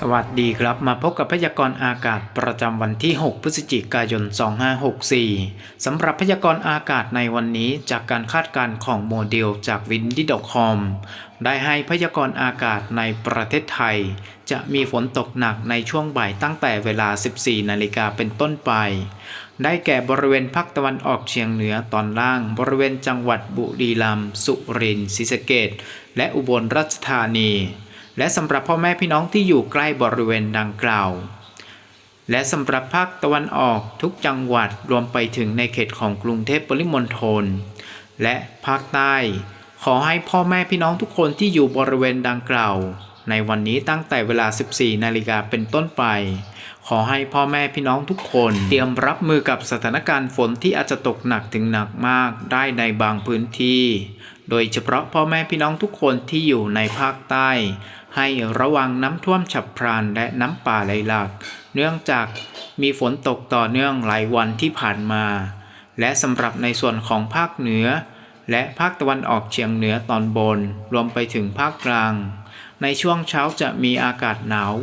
สวัสดีครับมาพบกับพยากรณ์อากาศประจำวันที่ 6 พฤศจิกายน 2564 สำหรับพยากรณ์อากาศในวันนี้จากการคาดการณ์ของโมเดลจากวินดี้ดอคอมได้ให้พยากรณ์อากาศในประเทศไทย จะมีฝนตกหนักในช่วงบ่ายตั้งแต่เวลา 14 นาฬิกาเป็นต้นไป ได้แก่บริเวณภาคตะวันออกเฉียงเหนือตอนล่าง บริเวณจังหวัดบุรีรัมย์สุรินทร์ศรีสะเกษและอุบลราชธานี และสำหรับพ่อแม่พี่น้องที่อยู่ใกล้บริเวณดังกล่าว และสำหรับภาคตะวันออกทุกจังหวัดรวมไปถึงในเขตของกรุงเทพปริมณฑลและภาคใต้ ขอให้พ่อแม่พี่น้องทุกคนที่อยู่บริเวณดังกล่าว ในวันนี้ตั้งแต่เวลา 14 นาฬิกาเป็นต้นไป ขอให้พ่อแม่พี่น้องทุกคน เตรียมรับมือกับสถานการณ์ฝนที่อาจจะตกหนักถึงหนักมากได้ในบางพื้นที่ โดยเฉพาะพ่อแม่พี่น้องทุกคนที่อยู่ในภาคใต้ ให้ระวังน้ำท่วมฉับพลันและน้ำป่าไหลหลาก เนื่องจากมีฝนตกต่อเนื่องหลายวันที่ผ่านมา และสำหรับในส่วนของภาคเหนือ และภาคตะวันออกเฉียงเหนือตอนบน รวมไปถึงภาคกลาง ในช่วงเช้าจะมีอากาศหนาว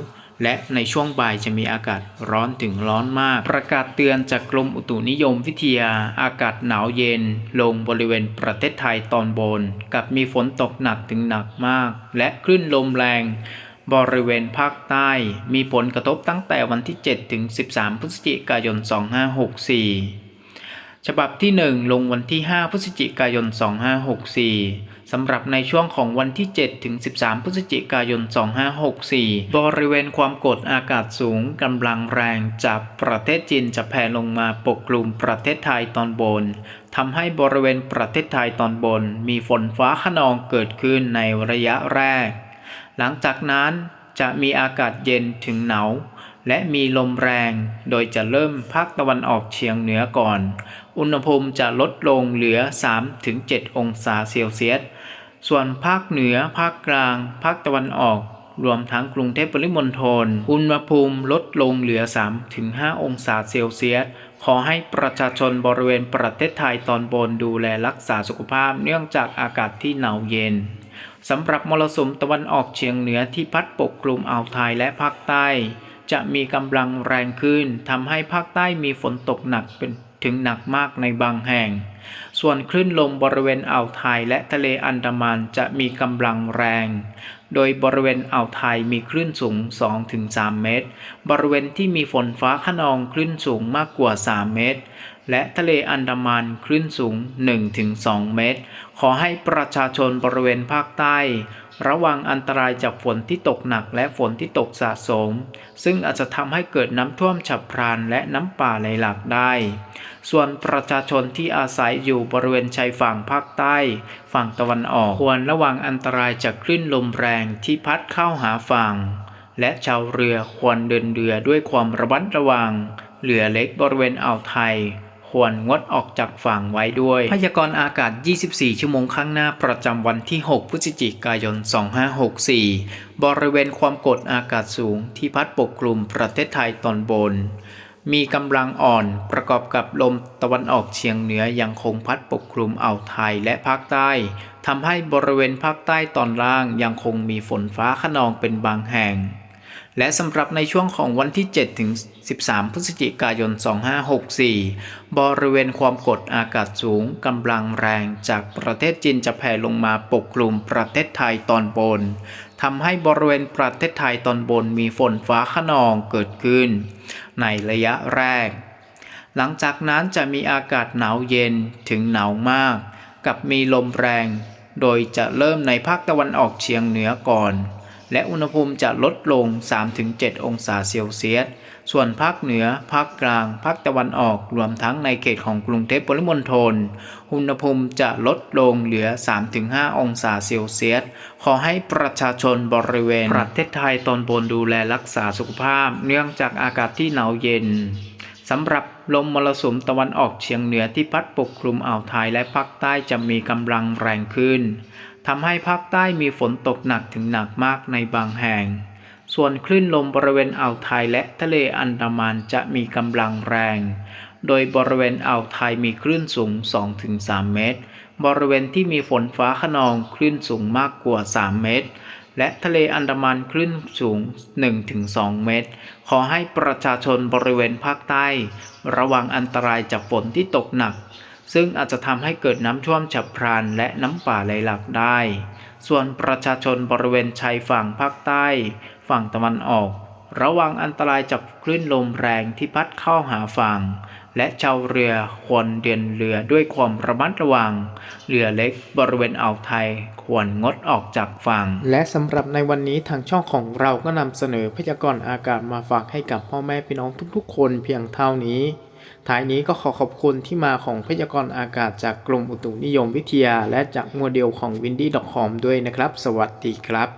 และในช่วงบ่ายจะมีอากาศร้อนถึงร้อนมาก ประกาศเตือนจากกรมอุตุนิยมวิทยา อากาศหนาวเย็น ลงบริเวณประเทศไทยตอนบน กับมีฝนตกหนักถึงหนักมาก และคลื่นลมแรง บริเวณภาคใต้ มีผลกระทบตั้งแต่วันที่ 7 ถึง 13 พฤศจิกายน 2564 ฉบับที่ 1 ลงวันที่ 5 พฤศจิกายน 2564 สำหรับในช่วงของวันที่ 7 ถึง 13 พฤศจิกายน 2564 บริเวณความกดอากาศสูงกำลังแรงจากประเทศจีนจะแผ่ลงมาปกคลุมประเทศไทยตอนบนทำให้บริเวณประเทศไทยตอนบน มีฝนฟ้าขนองเกิดขึ้นในระยะแรก หลังจากนั้นจะมีอากาศเย็นถึงหนาว และมีลมแรง โดยจะเริ่มภาคตะวันออกเฉียงเหนือก่อน อุณหภูมิจะลดลงเหลือ 3-7 องศาเซลเซียส ส่วนภาคเหนือ ภาคกลาง ภาคตะวันออก รวมทั้งกรุงเทพปริมณฑล อุณหภูมิลดลงเหลือ 3-5 องศาเซลเซียส ขอให้ประชาชนบริเวณประเทศไทยตอนบนดูแลรักษาสุขภาพเนื่องจากอากาศที่หนาวเย็นสำหรับมรสุมตะวันออกเฉียงเหนือที่พัดปกคลุมอ่าวไทยและภาคใต้ จะมีกำลังแรงขึ้นทำให้ภาคใต้มีฝนตกหนักเป็นถึงหนักมากในบางแห่ง ส่วนคลื่นลมบริเวณอ่าวไทยและทะเลอันดามันจะมีกำลังแรง โดยบริเวณอ่าวไทยมีคลื่นสูง 2-3 เมตร บริเวณที่มีฝนฟ้าขนองคลื่นสูงมากกว่า 3 เมตร และทะเลอันดามันคลื่นสูง 1-2 เมตร ขอให้ประชาชนบริเวณภาคใต้ ระวังอันตรายจากฝนที่ตกหนักและฝนที่ตกสะสม ซึ่งอาจจะทำให้เกิดน้ำท่วมฉับพลันและน้ำป่าไหลหลากได้ ส่วนประชาชนที่อาศัยอยู่บริเวณชายฝั่งภาคใต้ ฝั่งตะวันออกควรระวังอันตรายจากคลื่นลมแรงที่พัดเข้าหาฝั่ง และชาวเรือควรเดินเรือด้วยความระมัดระวังเรือเล็กบริเวณอ่าวไทย ควรงดออกจากฝั่งไว้ด้วย พยากรณ์อากาศ 24 ชั่วโมงข้างหน้าประจำวันที่ 6 พฤศจิกายน 2564 บริเวณความกดอากาศสูงที่พัดปกคลุมประเทศไทยตอนบน มีกำลังอ่อนประกอบกับลมตะวันออกเฉียงเหนือยังคงพัดปกคลุมอ่าวไทยและภาคใต้ทำให้บริเวณภาคใต้ตอนล่างยังคงมีฝนฟ้าขนองเป็นบางแห่ง และสำหรับในช่วงของวันที่ 7 ถึง 13 พฤศจิกายน 2564 บริเวณความกดอากาศสูงกำลังแรงจากประเทศจีนจะแผ่ลงมาปกคลุมประเทศไทยตอนบนทำให้บริเวณประเทศไทยตอนบนมีฝนฟ้าขนองเกิดขึ้น ในระยะแรก หลังจากนั้นจะมีอากาศหนาวเย็นถึงหนาวมาก กับมีลมแรง โดยจะเริ่มในภาคตะวันออกเฉียงเหนือก่อน และอุณหภูมิจะลดลง 3-7 องศาเซลเซียส ส่วนภาคเหนือ ภาคกลาง ภาคตะวันออก รวมทั้งในเขตของกรุงเทพปริมณฑล อุณหภูมิจะลดลงเหลือ 3-5 องศาเซลเซียส ขอให้ประชาชนบริเวณ ประเทศไทยตอนบนดูแลรักษาสุขภาพ เนื่องจากอากาศที่หนาวเย็นสำหรับลมมรสุมตะวันออกเฉียงเหนือที่พัดปกคลุมอ่าวไทยและภาคใต้จะมีกำลังแรงขึ้น ทำให้ภาคใต้มีฝนตกหนักถึงหนักมากในบางแห่ง ส่วนคลื่นลมบริเวณอ่าวไทยและทะเลอันดามันจะมีกำลังแรง โดยบริเวณอ่าวไทยมีคลื่นสูง 2-3 เมตร บริเวณที่มีฝนฟ้าขนองคลื่นสูงมากกว่า 3 เมตร และทะเลอันดามันคลื่นสูง 1-2 เมตร ขอให้ประชาชนบริเวณภาคใต้ ระวังอันตรายจากฝนที่ตกหนัก ซึ่งอาจจะทำให้เกิดน้ำท่วมฉับพลันและน้ำป่าไหลหลากได้ ส่วนประชาชนบริเวณชายฝั่งภาคใต้ ฝั่งตะวันออก ระวังอันตรายจากคลื่นลมแรงที่พัดเข้าหาฝั่ง และชาวเรือควรเดินเรือด้วยความระมัดระวัง เรือเล็กบริเวณอ่าวไทยควรงดออกจากฝั่ง และสำหรับในวันนี้ทางช่องของเราก็นำเสนอพยากรณ์อากาศมาฝากให้กับพ่อแม่พี่น้องทุกๆ คนเพียงเท่านี้ ท้ายนี้ก็ขอขอบคุณที่มาของพยากรณ์อากาศจากกรมอุตุนิยมวิทยา และจากโมเดลของ windy.com ด้วยนะครับ สวัสดีครับ